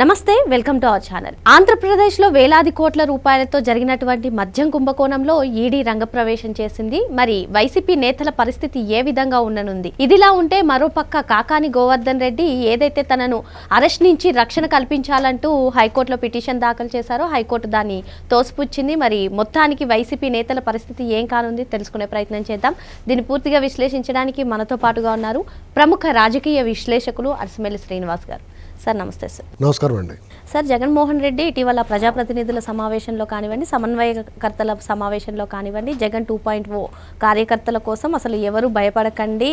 నమస్తే welcome to our channel. ఆంధ్రప్రదేశ్లో వేలాది కోట్ల రూపాయలతో జరిగినటువంటి మద్యం కుంభకోణంలో ఈడీ రంగప్రవేశం చేసింది. మరి వైసీపీ నేతల పరిస్థితి ఏ విధంగా ఉండనుంది? ఇదిలా ఉంటే మరోపక్క కాకాని గోవర్ధన్ రెడ్డి ఏదైతే తనను అరెస్ట్ నుంచి రక్షణ కల్పించాలంటూ హైకోర్టులో పిటిషన్ దాఖలు చేశారో హైకోర్టు దాన్ని తోసిపుచ్చింది. మరి మొత్తానికి వైసీపీ నేతల పరిస్థితి ఏం కానుంది తెలుసుకునే ప్రయత్నం చేద్దాం. దీన్ని పూర్తిగా విశ్లేషించడానికి మనతో పాటుగా ఉన్నారు ప్రముఖ రాజకీయ విశ్లేషకులు అరసమెల్లి శ్రీనివాస్ గారు. సార్ నమస్తే సార్. నమస్కారం అండి. సార్ జగన్మోహన్ రెడ్డి ఇటీవల ప్రజాప్రతినిధుల సమావేశంలో కానివ్వండి సమన్వయకర్తల సమావేశంలో కానివ్వండి జగన్ టూ పాయింట్ ఓ కార్యకర్తల కోసం అసలు ఎవరు భయపడకండి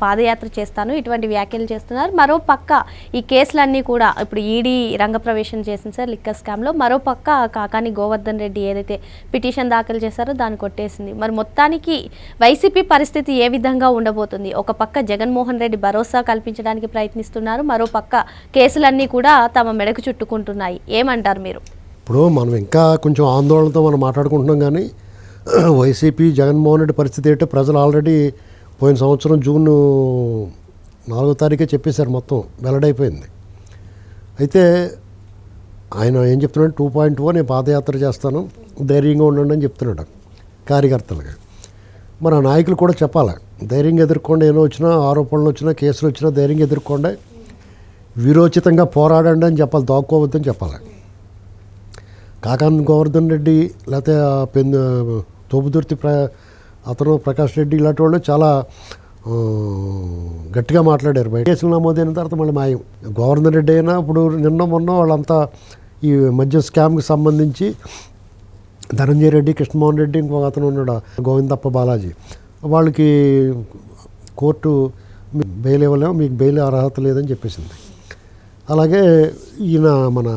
పాదయాత్ర చేస్తాను ఇటువంటి వ్యాఖ్యలు చేస్తున్నారు. మరో పక్క ఈ కేసులన్నీ కూడా ఇప్పుడు ఈడీ రంగప్రవేశం చేసింది సార్ లిక్కర్ స్కామ్లో. మరో పక్క కాకాని గోవర్ధన్ రెడ్డి ఏదైతే పిటిషన్ దాఖలు చేశారో దాన్ని కొట్టేసింది. మరి మొత్తానికి వైసీపీ పరిస్థితి ఏ విధంగా ఉండబోతుంది? ఒక పక్క జగన్మోహన్ రెడ్డి భరోసా కల్పించడానికి ప్రయత్నిస్తున్నారు మరో పక్క కేసులన్నీ కూడా తమ మెడకు చుట్టుకుంటున్నాయి. ఏమంటారు మీరు? ఇప్పుడు మనం ఇంకా కొంచెం ఆందోళనతో మనం మాట్లాడుకుంటున్నాం కానీ వైసీపీ జగన్మోహన్ రెడ్డి పరిస్థితి ఏంటో ప్రజలు ఆల్రెడీ పోయిన సంవత్సరం జూన్ నాలుగో తారీఖే చెప్పేశారు మొత్తం వెల్లడైపోయింది. అయితే ఆయన ఏం చెప్తున్నాడు? టూ పాయింట్ టూ నేను పాదయాత్ర చేస్తాను ధైర్యంగా ఉండండి అని చెప్తున్నాడు కార్యకర్తలుగా. మన నాయకులు కూడా చెప్పాలి? ధైర్యంగా ఎదుర్కొండే ఏమో వచ్చినా ఆరోపణలు వచ్చినా కేసులు వచ్చినా ధైర్యంగా ఎదుర్కొండే. వీరోచితంగా పోరాడండి అని చెప్పాలి దాక్కోవద్దని చెప్పాలి. కాకాన్ గోవర్ధన్ రెడ్డి లేకపోతే పెన్ తోపుదుర్తి ప్ర అతను ప్రకాష్ రెడ్డి ఇలాంటి వాళ్ళు చాలా గట్టిగా మాట్లాడారు. బయట కేసులు నమోదైన తర్వాత మళ్ళీ మాయం. గోవర్ధన్ రెడ్డి అయినా ఇప్పుడు నిన్న మొన్న వాళ్ళంతా ఈ మధ్య స్కామ్కి సంబంధించి ధనంజయ రెడ్డి కృష్ణమోహన్ రెడ్డి ఇంకొక అతను ఉన్నాడు గోవిందప్ప బాలాజీ. వాళ్ళకి కోర్టు బెయిల్ ఇవ్వలేము మీకు బెయిల్ అర్హత లేదని చెప్పేసింది. అలాగే ఈయన మన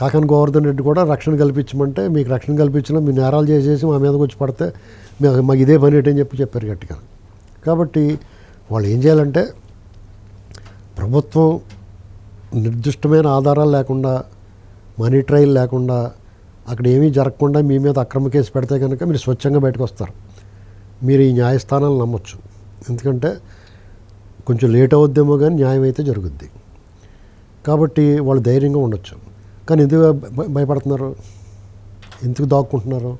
కాకన్ గోవర్ధన్ రెడ్డి కూడా రక్షణ కల్పించమంటే మీకు రక్షణ కల్పించిన మీ నేరాలు చేసేసి మా మీదకి వచ్చి పడితే మాకు ఇదే పని ఏంటని చెప్పి చెప్పారు గట్టిగా. కాబట్టి వాళ్ళు ఏం చేయాలంటే ప్రభుత్వం నిర్దిష్టమైన ఆధారాలు లేకుండా మనీ ట్రయల్ లేకుండా అక్కడ ఏమీ జరగకుండా మీ మీద అక్రమ కేసు పెడితే కనుక మీరు స్వచ్ఛంగా బయటకు వస్తారు. మీరు ఈ న్యాయస్థానాలు నమ్మొచ్చు. ఎందుకంటే కొంచెం లేట్ అవుద్దేమో కానీ న్యాయం అయితే జరుగుద్ది. కాబట్టి వాళ్ళు ధైర్యంగా ఉండొచ్చు. కానీ ఎందుకు భయపడుతున్నారు? ఎందుకు దాక్కుంటున్నారు?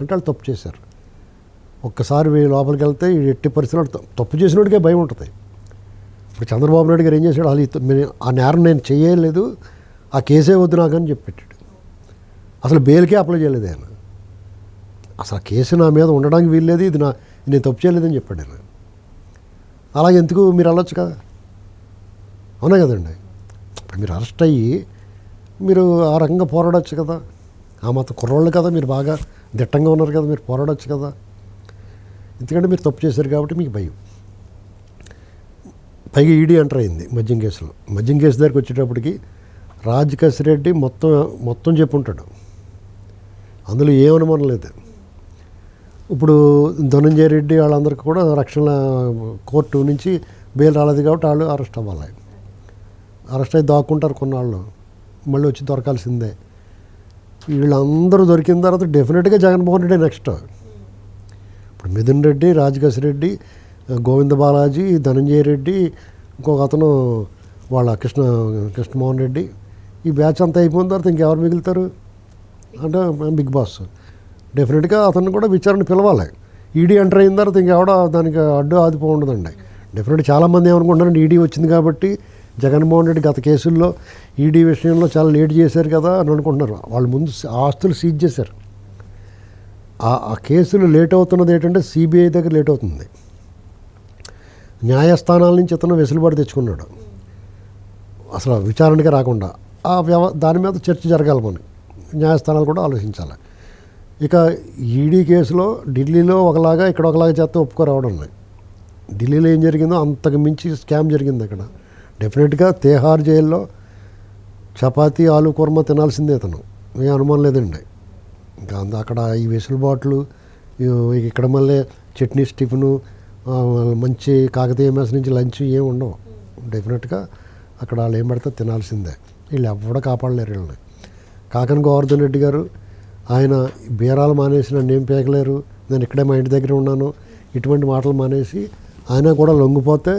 అంటే వాళ్ళు తప్పు చేశారు. ఒక్కసారి లోపలికి వెళ్తే ఈ ఎట్టి పరిస్థితుల్లో తప్పు చేసినోడికే భయం ఉంటుంది. ఇప్పుడు చంద్రబాబు నాయుడు గారు ఏం చేశాడు? వాళ్ళు ఆ నేరం నేను చేయలేదు ఆ కేసే వద్దు నాకు అని చెప్పి పెట్టాడు అసలు బెయిల్కే అప్లై చేయలేదు ఆయన. అసలు ఆ కేసు నా మీద ఉండడానికి వీల్లేదు ఇది నా నేను తప్పు చేయలేదని చెప్పాడు ఆయన. అలాగే ఎందుకు మీరు వెళ్ళొచ్చు కదా? అవునా కదండి? మీరు అరెస్ట్ అయ్యి మీరు ఆ రకంగా పోరాడొచ్చు కదా. ఆ మాత్రం కుర్రోళ్ళు కదా మీరు బాగా దిట్టంగా ఉన్నారు కదా మీరు పోరాడొచ్చు కదా. ఎందుకంటే మీరు తప్పు చేశారు కాబట్టి మీకు భయం. పైగా ఈడీ ఎంటర్ అయింది మద్యం కేసులో. మద్యం కేసు దగ్గరికి వచ్చేటప్పటికి రాజ్ కసిరెడ్డి మొత్తం మొత్తం చెప్పుంటాడు. అందులో ఏమనమనలేదు ఇప్పుడు ధనంజయ రెడ్డి వాళ్ళందరికీ కూడా రక్షణ కోర్టు నుంచి బెయిల్ రాలేదు కాబట్టి వాళ్ళు అరెస్ట్ అవ్వాలి. అరెస్ట్ అయి దాక్కుంటారు కొన్నాళ్ళు. మళ్ళీ వచ్చి దొరకాల్సిందే. వీళ్ళందరూ దొరికిన తర్వాత డెఫినెట్గా జగన్మోహన్ రెడ్డి నెక్స్ట్. ఇప్పుడు మిథున్ రెడ్డి రాజకేశ్ రెడ్డి గోవింద బాలాజీ ధనంజయ రెడ్డి ఇంకొక అతను వాళ్ళ కృష్ణ కృష్ణమోహన్ రెడ్డి. ఈ బ్యాచ్ అంతా అయిపోయిన తర్వాత ఇంకెవరు మిగులుతారు? అంటే బిగ్ బాస్. డెఫినెట్గా అతన్ని కూడా విచారణ పిలవాలి. ఈడీ ఎంటర్ అయిన తర్వాత ఇంకెవడ దానికి అడ్డు ఆదిపో ఉండదండి. డెఫినెట్ చాలామంది ఏమనుకుంటున్నారంటే ఈడీ వచ్చింది కాబట్టి జగన్మోహన్ రెడ్డి గత కేసుల్లో ఈడీ విషయంలో చాలా లేట్ చేశారు కదా అని అనుకుంటున్నారు. వాళ్ళు ముందు ఆస్తులు సీజ్ చేశారు. ఆ కేసులు లేట్ అవుతున్నది ఏంటంటే సిబిఐ దగ్గర లేట్ అవుతుంది. న్యాయస్థానాల నుంచి ఇతను వెసులుబాటు తెచ్చుకున్నాడు. అసలు విచారణకి రాకుండా ఆ వ్యవ దాని మీద చర్చ జరగాలి మనం న్యాయస్థానాలు కూడా ఆలోచించాలి. ఇక ఈడీ కేసులో ఢిల్లీలో ఒకలాగా ఇక్కడ ఒకలాగా చేస్తే ఒప్పుకోరావడం ఉన్నాయి ఢిల్లీలో ఏం జరిగిందో అంతకు మించి స్కామ్ జరిగింది అక్కడ. డెఫినెట్గా తేహార్ జైల్లో చపాతీ ఆలు కుర్మ తినాల్సిందే అతను. ఏ అనుమానం లేదండి. ఇంకా అందు అక్కడ ఈ వెసులుబాట్లు ఇక్కడ మళ్ళీ చట్నీ టిఫిను మంచి కాకతీయ మెస్ నుంచి లంచ్ ఏమి ఉండవు. డెఫినెట్గా అక్కడ వాళ్ళు ఏం పడితే తినాల్సిందే. వీళ్ళు ఎవడ కాపాడలేరు వీళ్ళని. కాకన్ గోవర్ధన్ రెడ్డి గారు ఆయన బీరాలు మానేసి నన్ను ఏం పేకలేరు నేను ఇక్కడే మా ఇంటి దగ్గర ఉన్నాను ఇటువంటి మాటలు మానేసి ఆయన కూడా లొంగిపోతే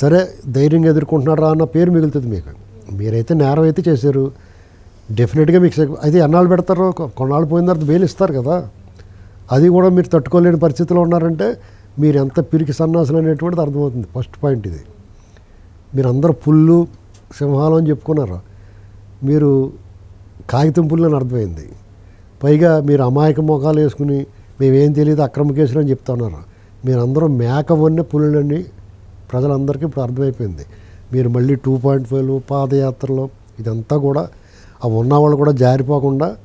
సరే ధైర్యంగా ఎదుర్కొంటున్నారా అన్న పేరు మిగులుతుంది మీకు. మీరైతే నేరం అయితే చేశారు. డెఫినెట్గా మీకు అయితే ఎన్నాళ్ళు పెడతారో కొన్నాళ్ళు పోయిన తర్వాత బెయిల్ ఇస్తారు కదా. అది కూడా మీరు తట్టుకోలేని పరిస్థితిలో ఉన్నారంటే మీరు ఎంత పిరికి సన్నాసులు అనేటువంటిది అర్థమవుతుంది. ఫస్ట్ పాయింట్ ఇది. మీరు అందరూ పుల్లు సింహాలు అని చెప్పుకున్నారు. మీరు కాగితం పుల్లు అని అర్థమైంది. పైగా మీరు అమాయక మొఖాలు వేసుకుని మేమేం తెలియదు అక్రమ కేసులు అని చెప్తున్నారు మీరందరూ మేక వన్నే పులులని ప్రజలందరికీ ఇప్పుడు అర్థమైపోయింది. మీరు మళ్ళీ టూ పాయింట్ ఫైవ్ పాదయాత్రలో ఇదంతా కూడా ఆ ఉన్నవాళ్ళు కూడా జారిపోకుండా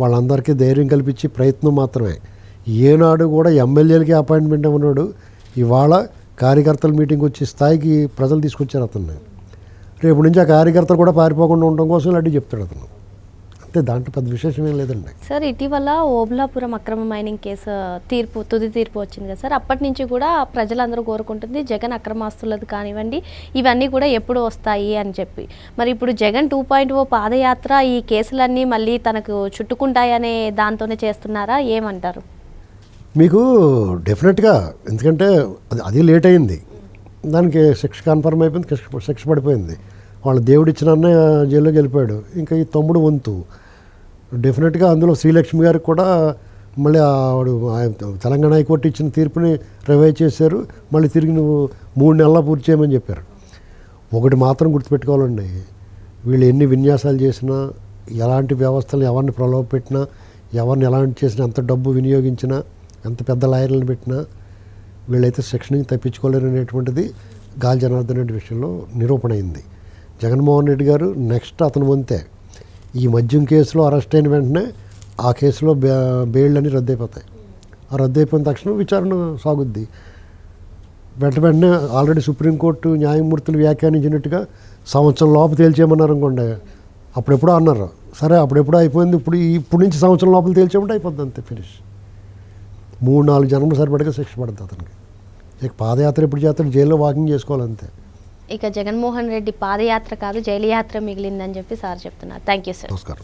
వాళ్ళందరికీ ధైర్యం కల్పించి ప్రయత్నం మాత్రమే. ఏనాడు కూడా ఎమ్మెల్యేలకి అపాయింట్మెంట్ ఇవ్వనాడు ఇవాళ కార్యకర్తల మీటింగ్ వచ్చే స్థాయికి ప్రజలు తీసుకొచ్చారు అతన్ని. రేపు నుంచి ఆ కార్యకర్తలు కూడా పారిపోకుండా ఉండడం కోసం ఇలాంటివి చెప్తాడు అతను. అంతే దాంట్లో పెద్ద విశేషం ఏం లేదండి. సార్ ఇటీవల ఓబ్లాపురం అక్రమ మైనింగ్ కేసు తీర్పు తుది తీర్పు వచ్చింది కదా సార్. అప్పటి నుంచి కూడా ప్రజలందరూ కోరుకుంటుంది జగన్ అక్రమాస్తులది కానివ్వండి ఇవన్నీ కూడా ఎప్పుడు వస్తాయి అని చెప్పి. మరి ఇప్పుడు జగన్ టూ పాయింట్ ఓ పాదయాత్ర ఈ కేసులన్నీ మళ్ళీ తనకు చుట్టుకుంటాయనే దాంతోనే చేస్తున్నారా? ఏమంటారు? మీకు డెఫినెట్గా ఎందుకంటే అది అది లేట్ అయింది. దానికి శిక్ష కన్ఫర్మ్ అయిపోయింది శిక్ష శిక్ష పడిపోయింది. వాళ్ళ దేవుడు ఇచ్చిన అన్న జైల్లోకి వెళ్ళిపోయాడు. ఇంకా ఈ తమ్ముడు వంతు. డెఫినెట్గా అందులో శ్రీలక్ష్మి గారికి కూడా మళ్ళీ ఆవిడ తెలంగాణ హైకోర్టు ఇచ్చిన తీర్పుని రివైవ్ చేశారు. మళ్ళీ తిరిగి నువ్వు మూడు నెలల పూర్తి చేయమని చెప్పారు. ఒకటి మాత్రం గుర్తుపెట్టుకోవాలండి. వీళ్ళు ఎన్ని విన్యాసాలు చేసినా ఎలాంటి వ్యవస్థలు ఎవరిని ప్రలోభ పెట్టినా ఎవరిని ఎలాంటి చేసినా ఎంత డబ్బు వినియోగించినా ఎంత పెద్ద లాయర్లను పెట్టినా వీళ్ళైతే శిక్షణ నుంచి తప్పించుకోలేరు అనేటువంటిది గాలి జనార్దన్ రెడ్డి విషయంలో నిరూపణ అయింది. జగన్మోహన్ రెడ్డి గారు నెక్స్ట్ అతను వంతే. ఈ మద్యం కేసులో అరెస్ట్ అయిన వెంటనే ఆ కేసులో బే బెయిల్డ్ అని రద్దయిపోతాయి. ఆ రద్దయిపోయిన తక్షణం విచారణ సాగుద్ది. వెంట వెంటనే ఆల్రెడీ సుప్రీంకోర్టు న్యాయమూర్తులు వ్యాఖ్యానించినట్టుగా సంవత్సరం లోపు తేల్చేయమన్నారు అనుకోండి అప్పుడెప్పుడో అన్నారు. సరే అప్పుడెప్పుడో అయిపోయింది ఇప్పుడు ఇప్పుడు నుంచి సంవత్సరం లోపల తేల్చేయమంటే అయిపోద్ది అంతే ఫినిష్. మూడు నాలుగు జన్మలు సరిపడగా శిక్ష పడుతుంది అతనికి. ఇక పాదయాత్ర ఎప్పుడు చేస్తాడు? జైల్లో వాకింగ్ చేసుకోవాలంతే. ఇక జగన్మోహన్ రెడ్డి పాదయాత్ర కాదు జైలు యాత్ర మిగిలిందని చెప్పి సార్ చెప్తున్నారు. థ్యాంక్ యూ సార్ నమస్కారం.